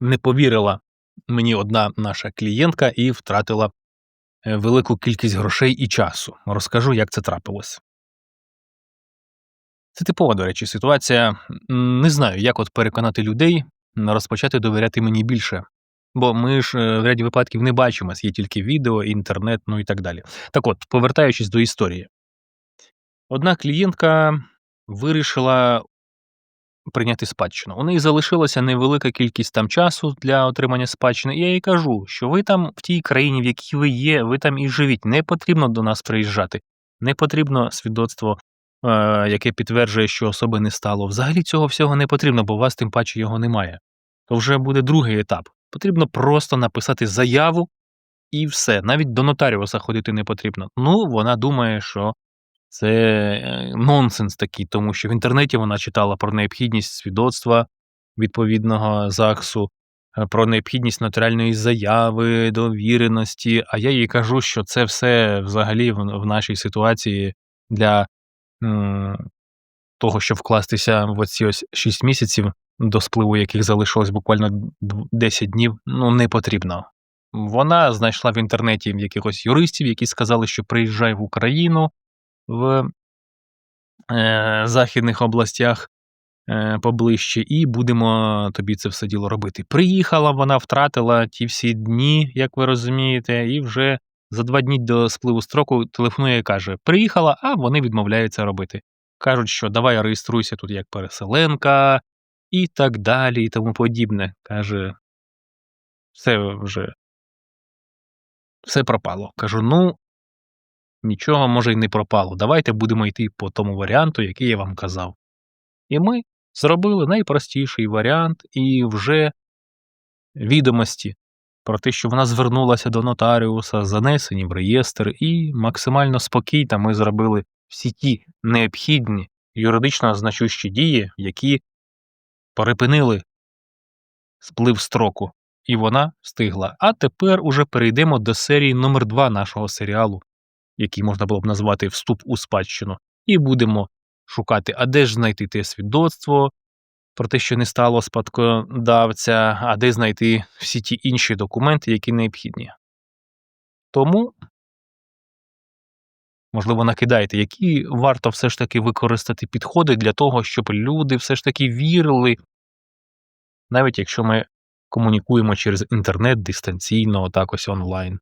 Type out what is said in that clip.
не повірила мені одна наша клієнтка і втратила е, велику кількість грошей і часу. Розкажу, як це трапилось. Це типова, до речі, ситуація. Не знаю, як от переконати людей розпочати довіряти мені більше. Бо ми ж е, в ряді випадків не бачимось, є тільки відео, інтернет, ну і так далі. Так от, повертаючись до історії. Одна клієнтка вирішила прийняти спадщину. У неї залишилася невелика кількість там часу для отримання спадщини. І я їй кажу, що ви там в тій країні, в якій ви є, ви там і живіть. Не потрібно до нас приїжджати, не потрібно свідоцтво, е, яке підтверджує, що особи не стало. Взагалі цього всього не потрібно, бо у вас тим паче його немає. То вже буде другий етап. Потрібно просто написати заяву і все. Навіть до нотаріуса ходити не потрібно. Ну, вона думає, що це е, нонсенс такий, тому що в інтернеті вона читала про необхідність свідоцтва відповідного ЗАГСу, е, про необхідність нотаріальної заяви, довіреності. А я їй кажу, що це все взагалі в, нашій ситуації для того, щоб вкластися в оці ось 6 місяців, до спливу яких залишилось буквально дв- 10 днів, ну не потрібно. Вона знайшла в інтернеті якихось юристів, які сказали, що приїжджай в Україну в е, західних областях е, поближче, і будемо тобі це все діло робити. Приїхала, вона втратила ті всі дні, як ви розумієте, і вже за два дні до спливу строку телефонує і каже: Приїхала, а вони відмовляються робити. Кажуть, що давай реєструйся тут як переселенка і так далі, і тому подібне. Каже, все вже. Все пропало. Кажу, ну, нічого, може, й не пропало. Давайте будемо йти по тому варіанту, який я вам казав. І ми зробили найпростіший варіант, і вже відомості про те, що вона звернулася до нотаріуса, занесені в реєстр, і максимально спокійно ми зробили всі ті необхідні юридично значущі дії, які перепинили сплив строку. І вона встигла. А тепер уже перейдемо до серії номер 2 нашого серіалу, який можна було б назвати Вступ у спадщину, і будемо шукати, а де ж знайти те свідоцтво про те, що не стало спадкодавця, а де знайти всі ті інші документи, які необхідні. Тому, можливо, накидайте, які варто все ж таки використати підходи для того, щоб люди все ж таки вірили, навіть якщо ми комунікуємо через інтернет дистанційно, отак ось онлайн.